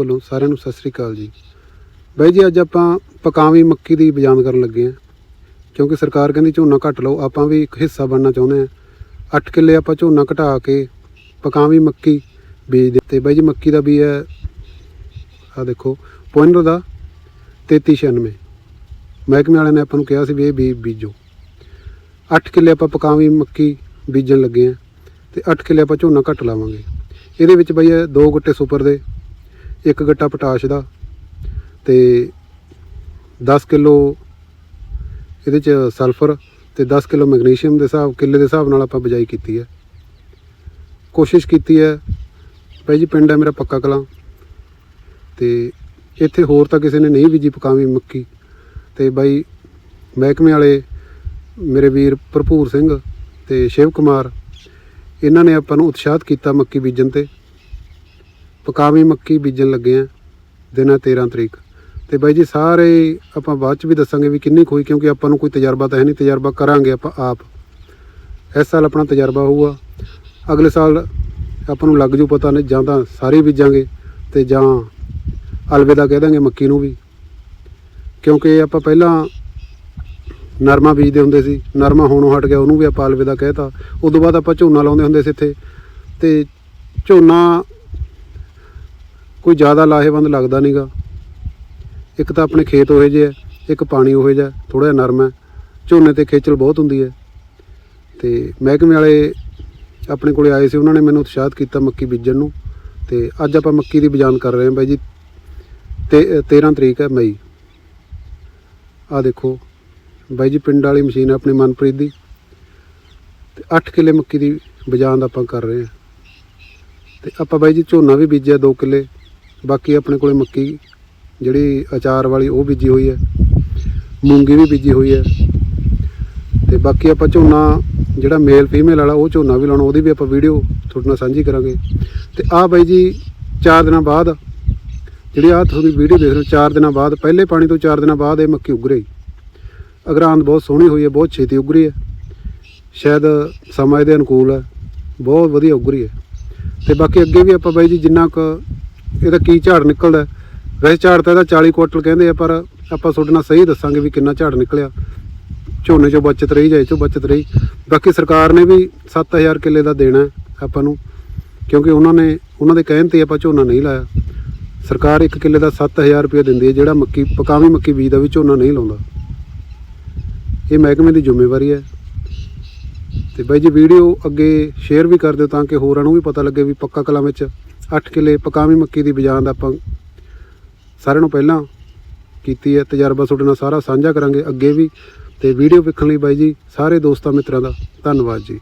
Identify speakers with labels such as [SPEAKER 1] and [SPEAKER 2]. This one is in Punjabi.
[SPEAKER 1] ਵੱਲੋਂ ਸਾਰਿਆਂ ਨੂੰ ਸਤਿ ਸ੍ਰੀ ਅਕਾਲ ਜੀ। ਬਾਈ ਜੀ, ਅੱਜ ਆਪਾਂ ਪਕਾਵੀ ਮੱਕੀ ਦੀ ਬਿਆਨ ਕਰਨ ਲੱਗੇ ਹਾਂ। ਕਿਉਂਕਿ ਸਰਕਾਰ ਕਹਿੰਦੀ ਝੋਨਾ ਘੱਟ ਲਓ, ਆਪਾਂ ਵੀ ਇੱਕ ਹਿੱਸਾ ਬਣਨਾ ਚਾਹੁੰਦੇ ਹਾਂ। 8 ਕਿੱਲੇ ਆਪਾਂ ਝੋਨਾ ਘਟਾ ਕੇ ਪਕਾਵੀ ਮੱਕੀ ਬੀਜ ਦਿੱਤੇ ਬਾਈ ਜੀ, ਮੱਕੀ ਦਾ ਵੀ ਹੈ ਆ ਦੇਖੋ ਪੁਆਇੰਟਰ ਦਾ 3396 ਮਹਿਕਮੇ ਵਾਲਿਆਂ ਨੇ ਆਪਾਂ ਨੂੰ ਕਿਹਾ ਸੀ ਵੀ ਇਹ ਬੀਜ ਬੀਜੋ। 8 ਕਿੱਲੇ ਆਪਾਂ ਪਕਾਵੀ ਮੱਕੀ ਬੀਜਣ ਲੱਗੇ ਹਾਂ, ਤੇ 8 ਕਿੱਲੇ ਆਪਾਂ ਝੋਨਾ ਘੱਟ ਲਾਵਾਂਗੇ। ਇਹਦੇ ਵਿੱਚ ਬਈ ਦੋ ਗੁੱਟੇ ਸੁਪਰ ਦੇ ਇੱਕ ਗੱਟਾ ਪੋਟਾਸ਼ ਦਾ ਤੇ 10 ਕਿਲੋ ਇਹਦੇ ਚ ਸਲਫਰ ਤੇ 10 ਕਿਲੋ ਮੈਗਨੀਸ਼ੀਅਮ ਦੇ ਹਿਸਾਬ, ਕਿੱਲੇ ਦੇ ਹਿਸਾਬ ਨਾਲ ਆਪਾਂ ਬਿਜਾਈ ਕੀਤੀ ਹੈ। ਕੋਸ਼ਿਸ਼ ਕੀਤੀ ਹੈ, ਭਾਈ ਜੀ ਪਿੰਡ ਹੈ ਮੇਰਾ ਪੱਕਾ ਕਲਾਂ ਤੇ ਇੱਥੇ ਹੋਰ ਤਾਂ ਕਿਸੇ ਨੇ ਨਹੀਂ ਬੀਜੀ ਪਕਾਵੀ ਮੱਕੀ ਤੇ ਬਾਈ ਮਹਿਕਮੇ ਵਾਲੇ ਮੇਰੇ ਵੀਰ ਭਰਪੂਰ ਸਿੰਘ ਤੇ ਸ਼ਿਵ ਕੁਮਾਰ, ਇਹਨਾਂ ਨੇ ਆਪਾਂ ਨੂੰ ਉਤਸ਼ਾਹਤ ਕੀਤਾ ਮੱਕੀ ਬੀਜਣ ਤੇ। ਪਕਾਵੀ ਮੱਕੀ ਬੀਜਣ ਲੱਗੇ ਆ ਦਿਨ ਹੈ 13 ਤਰੀਕ। ਤੇ ਬਾਈ ਜੀ, ਸਾਰੇ ਆਪਾਂ ਬਾਅਦ ਚ ਵੀ ਦੱਸਾਂਗੇ ਵੀ ਕਿੰਨੀ ਕੁ ਹੋਈ ਕਿਉਂਕਿ ਆਪਾਂ ਨੂੰ ਕੋਈ ਤਜਰਬਾ ਤਾਂ ਹੈ ਨਹੀਂ, ਤਜਰਬਾ ਕਰਾਂਗੇ ਆਪਾਂ ਆਪ। ਇਸ ਸਾਲ ਆਪਣਾ ਤਜਰਬਾ ਹੋਊਗਾ। ਅਗਲੇ ਸਾਲ ਆਪਾਂ ਨੂੰ ਲੱਗ ਜੂ ਪਤਾ ਨਹੀਂ, ਜਾਂ ਤਾਂ ਸਾਰੇ ਬੀਜਾਂਗੇ ਤੇ ਜਾਂ ਅਲਵਿਦਾ ਕਹਿ ਦਾਂਗੇ ਮੱਕੀ ਨੂੰ ਵੀ। ਕਿਉਂਕਿ ਆਪਾਂ ਪਹਿਲਾਂ ਨਰਮਾ ਬੀਜਦੇ ਹੁੰਦੇ ਸੀ, ਨਰਮਾ ਹੋਣੋਂ ਹਟ ਗਿਆ, ਉਹਨੂੰ ਵੀ ਆਪਾਂ ਅਲਵਿਦਾ ਕਹਿਤਾ ਉਸ ਤੋਂ ਬਾਅਦ ਆਪਾਂ ਝੋਨਾ ਲਾਉਂਦੇ ਹੁੰਦੇ ਸੀ ਇੱਥੇ। ਤੇ ਝੋਨਾ ਕੋਈ ਜ਼ਿਆਦਾ ਲਾਹੇਵੰਦ ਲੱਗਦਾ ਨਹੀਂਗਾ ਇੱਕ ਤਾਂ ਆਪਣੇ ਖੇਤ ਉਹੇ ਜਿਹੇ ਆ, ਇੱਕ ਪਾਣੀ ਉਹੇ ਜਿਹਾ ਥੋੜਾ ਜਿਹਾ ਨਰਮ ਹੈ ਝੋਨੇ ਤੇ ਖੇਚਲ ਬਹੁਤ ਹੁੰਦੀ ਹੈ। ਤੇ ਮਹਿਕਮੇ ਵਾਲੇ ਆਪਣੇ ਕੋਲੇ ਆਏ ਸੀ, ਉਹਨਾਂ ਨੇ ਮੈਨੂੰ ਉਤਸ਼ਾਹਤ ਕੀਤਾ ਮੱਕੀ ਬੀਜਣ ਨੂੰ। ਤੇ ਅੱਜ ਆਪਾਂ ਮੱਕੀ ਦੀ ਬਿਜਾਨ ਕਰ ਰਹੇ ਹਾਂ ਬਾਈ ਜੀ। ਤੇ 13 ਤਰੀਕ ਹੈ ਮਈ। ਆ ਦੇਖੋ, ਬਾਈ ਜੀ ਪਿੰਡ ਵਾਲੀ ਮਸ਼ੀਨ ਹੈ ਆਪਣੀ ਮਨਪ੍ਰੀਤ ਦੀ। ਤੇ 8 ਕਿੱਲੇ ਮੱਕੀ ਦੀ ਬਿਜਾਨ ਆਪਾਂ ਕਰ ਰਹੇ ਹਾਂ। ਤੇ ਆਪਾਂ ਬਾਈ ਜੀ ਝੋਨਾ ਵੀ ਬੀਜਿਆ 2 ਕਿੱਲੇ। ਬਾਕੀ ਆਪਣੇ ਕੋਲੇ ਮੱਕੀ ਜਿਹੜੀ ਅਚਾਰ ਵਾਲੀ ਉਹ ਬੀਜੀ ਹੋਈ ਹੈ, ਮੂੰਗੀ ਵੀ ਬੀਜੀ ਹੋਈ ਹੈ ਤੇ ਬਾਕੀ ਆਪਾਂ ਝੋਨਾ ਜਿਹੜਾ ਮੇਲ ਫੀਮੇਲ ਵਾਲਾ ਉਹ ਝੋਨਾ ਵੀ ਲਾਉਣਾ, ਉਹਦੀ ਵੀ ਆਪਾਂ ਵੀਡੀਓ ਤੁਹਾਡੇ ਨਾਲ ਸਾਂਝੀ ਕਰਾਂਗੇ। ਤੇ ਆਹ ਬਾਈ ਜੀ 4 ਦਿਨਾਂ ਬਾਅਦ, ਜਿਹੜੀ ਆਹ ਤੁਸੀਂ ਵੀਡੀਓ ਦੇਖ ਰਹੇ ਹੋ 4 ਦਿਨਾਂ ਬਾਅਦ, ਪਹਿਲੇ ਪਾਣੀ ਤੋਂ 4 ਦਿਨਾਂ ਬਾਅਦ ਇਹ ਮੱਕੀ ਉੱਗ ਰਹੀ। ਅਗਰਾਂਦ ਬਹੁਤ ਸੋਹਣੀ ਹੋਈ ਹੈ, ਬਹੁਤ ਛੇਤੀ ਉੱਗ ਰਹੀ ਹੈ। ਸ਼ਾਇਦ ਸਮਾਂ ਇਹਦੇ ਅਨੁਕੂਲ ਹੈ, ਬਹੁਤ ਵਧੀਆ ਉੱਗ ਰਹੀ ਹੈ। ਤੇ ਬਾਕੀ ਅੱਗੇ ਵੀ ਆਪਾਂ ਬਾਈ ਜੀ ਜਿੰਨਾ ਕੁ ਇਹਦਾ ਕੀ ਝਾੜ ਨਿਕਲਦਾ? ਵੈਸੇ ਝਾੜ ਤਾਂ ਇਹਦਾ 40 ਕੁਇੰਟਲ ਕਹਿੰਦੇ ਆ, ਪਰ ਆਪਾਂ ਤੁਹਾਡੇ ਨਾਲ ਸਹੀ ਦੱਸਾਂਗੇ ਵੀ ਕਿੰਨਾ ਝਾੜ ਨਿਕਲਿਆ। ਝੋਨੇ 'ਚੋਂ ਬਚਤ ਰਹੀ ਜਾਏ 'ਚੋਂ ਬਚਤ ਰਹੀ। ਬਾਕੀ ਸਰਕਾਰ ਨੇ ਵੀ 7000 ਕਿੱਲੇ ਦਾ ਦੇਣਾ ਆਪਾਂ ਨੂੰ, ਕਿਉਂਕਿ ਉਹਨਾਂ ਨੇ, ਉਹਨਾਂ ਦੇ ਕਹਿਣ ਤੇ ਆਪਾਂ ਝੋਨਾ ਨਹੀਂ ਲਾਇਆ। ਸਰਕਾਰ ਇੱਕ ਕਿੱਲੇ ਦਾ 7000 ਰੁਪਏ ਦਿੰਦੀ ਹੈ, ਜਿਹੜਾ ਮੱਕੀ, ਪਕਾਵੀ ਮੱਕੀ ਬੀਜ ਦਾ ਵੀ ਝੋਨਾ ਨਹੀਂ ਲਾਉਂਦਾ। ਇਹ ਮਹਿਕਮੇ ਦੀ ਜ਼ਿੰਮੇਵਾਰੀ ਹੈ। ਤੇ ਬਾਈ ਜੀ, ਵੀਡੀਓ ਅੱਗੇ ਸ਼ੇਅਰ ਵੀ ਕਰ ਦਿਓ ਤਾਂ ਕਿ ਹੋਰਾਂ ਨੂੰ ਵੀ ਪਤਾ ਲੱਗੇ ਵੀ ਪੱਕਾ ਕਲਾਂ ਵਿੱਚ 8 ਕਿੱਲੇ ਪਕਾਵੀ ਮੱਕੀ ਦੀ ਬਿਜਾਨ ਦਾ ਆਪਾਂ ਸਾਰਿਆਂ ਨੂੰ ਪਹਿਲਾਂ ਕੀਤੀ ਹੈ, ਤਜਰਬਾ ਤੁਹਾਡੇ ਨਾਲ ਸਾਰਾ ਸਾਂਝਾ ਕਰਾਂਗੇ ਅੱਗੇ ਵੀ ਤੇ ਵੀਡੀਓ ਵੇਖਣ ਲਈ ਬਾਈ ਜੀ, ਸਾਰੇ ਦੋਸਤਾਂ ਮਿੱਤਰਾਂ ਦਾ ਧੰਨਵਾਦ ਜੀ।